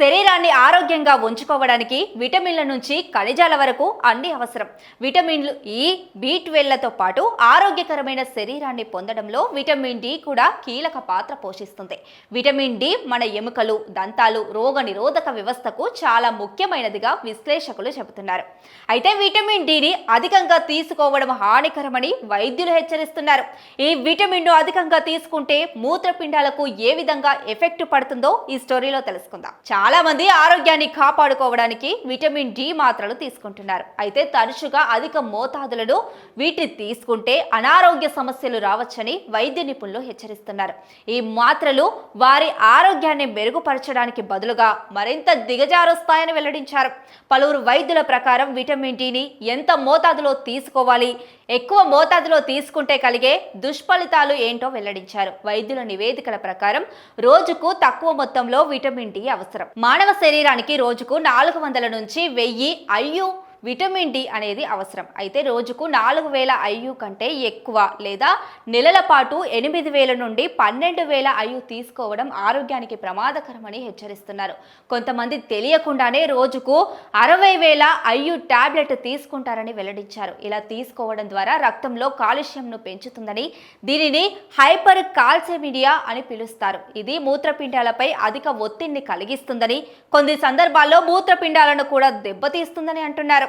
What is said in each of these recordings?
శరీరాన్ని ఆరోగ్యంగా ఉంచుకోవడానికి విటమిన్ల నుంచి ఖనిజాల వరకు అన్ని అవసరం. విటమిన్లు ఈ బి ట్వెల్వ్లతో పాటు ఆరోగ్యకరమైన శరీరాన్ని పొందడంలో విటమిన్ డి కూడా కీలక పాత్ర పోషిస్తుంది. విటమిన్ డి మన ఎముకలు దంతాలు రోగ నిరోధక వ్యవస్థకు చాలా ముఖ్యమైనదిగా విశ్లేషకులు చెబుతున్నారు. అయితే విటమిన్ డిని అధికంగా తీసుకోవడం హానికరమని వైద్యులు హెచ్చరిస్తున్నారు. ఈ విటమిన్ను అధికంగా తీసుకుంటే మూత్రపిండాలకు ఏ విధంగా ఎఫెక్ట్ పడుతుందో ఈ స్టోరీలో తెలుసుకుందాం. చాలా మంది ఆరోగ్యాన్ని కాపాడుకోవడానికి విటమిన్ డి మాత్రలు తీసుకుంటున్నారు. అయితే తరచుగా అధిక మోతాదులను వీటిని తీసుకుంటే అనారోగ్య సమస్యలు రావచ్చని వైద్య నిపుణులు హెచ్చరిస్తున్నారు. ఈ మాత్రలు వారి ఆరోగ్యాన్ని మెరుగుపరచడానికి బదులుగా మరింత దిగజారుస్తాయని వెల్లడించారు. పలువురు వైద్యుల ప్రకారం విటమిన్ డిని ఎంత మోతాదులో తీసుకోవాలి ఎక్కువ మోతాదులో తీసుకుంటే కలిగే దుష్ఫలితాలు ఏంటో వెల్లడించారు. వైద్యుల నివేదికల ప్రకారం రోజుకు తక్కువ మొత్తంలో విటమిన్ డి అవసరం. మానవ శరీరానికి రోజుకు నాలుగు వందల నుంచి వెయ్యి అయ్యో విటమిన్ డి అనేది అవసరం. అయితే రోజుకు నాలుగు వేల ఐయు కంటే ఎక్కువ లేదా నెలల పాటు ఎనిమిది వేల నుండి పన్నెండు వేల ఐయు తీసుకోవడం ఆరోగ్యానికి ప్రమాదకరమని హెచ్చరిస్తున్నారు. కొంతమంది తెలియకుండానే రోజుకు అరవై వేల ఐయు టాబ్లెట్ తీసుకుంటారని వెల్లడించారు. ఇలా తీసుకోవడం ద్వారా రక్తంలో కాలుష్యంను పెంచుతుందని దీనిని హైపర్ కాల్సెమిడియా అని పిలుస్తారు. ఇది మూత్రపిండాలపై అధిక ఒత్తిడిని కలిగిస్తుందని కొన్ని సందర్భాల్లో మూత్రపిండాలను కూడా దెబ్బతీస్తుందని అంటున్నారు.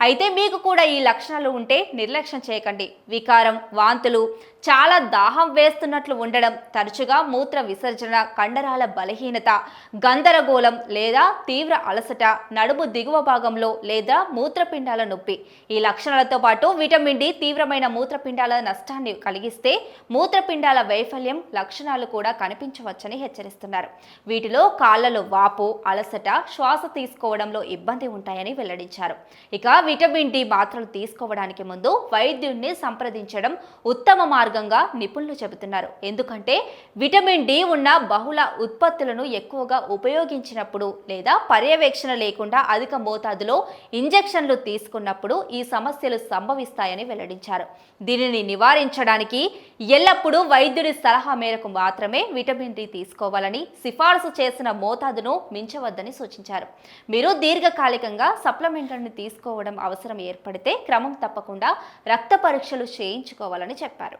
అయితే మీకు కూడా ఈ లక్షణాలు ఉంటే నిర్లక్ష్యం చేయకండి. వికారం వాంతులు చాలా దాహం వేస్తున్నట్లు ఉండడం తరచుగా మూత్ర విసర్జన కండరాల బలహీనత గందరగోళం లేదా తీవ్ర అలసట నడుము దిగువ భాగంలో లేదా మూత్రపిండాల నొప్పి. ఈ లక్షణాలతో పాటు విటమిన్ డి తీవ్రమైన మూత్రపిండాల నష్టాన్ని కలిగిస్తే మూత్రపిండాల వైఫల్యం లక్షణాలు కూడా కనిపించవచ్చని హెచ్చరిస్తున్నారు. వీటిలో కాళ్ళలో వాపు అలసట శ్వాస తీసుకోవడంలో ఇబ్బంది ఉంటాయని వెల్లడించారు. ఇక విటమిన్ డి మాత్రలు తీసుకోవడానికి ముందు వైద్యుడిని సంప్రదించడం ఉత్తమ మార్గంగా నిపుణులు చెబుతున్నారు. ఎందుకంటే విటమిన్ డి ఉన్న బహుళ ఉత్పత్తులను ఎక్కువగా ఉపయోగించినప్పుడు లేదా పర్యవేక్షణ లేకుండా అధిక మోతాదులో ఇంజెక్షన్లు తీసుకున్నప్పుడు ఈ సమస్యలు సంభవిస్తాయని వెల్లడించారు. దీనిని నివారించడానికి ఎల్లప్పుడూ వైద్యుడి సలహా మేరకు మాత్రమే విటమిన్ డి తీసుకోవాలని సిఫార్సు చేసిన మోతాదును మించవద్దని సూచించారు. మీరు దీర్ఘకాలికంగా సప్లిమెంట్లను తీసుకోవడం అవసరం ఏర్పడితే క్రమం తప్పకుండా రక్త పరీక్షలు చేయించుకోవాలని చెప్పారు.